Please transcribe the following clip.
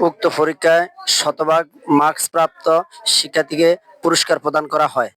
উক্ত পরীক্ষায় শতভাগ মার্কসপ্রাপ্ত শিক্ষার্থীকে পুরস্কার প্রদান করা হয়।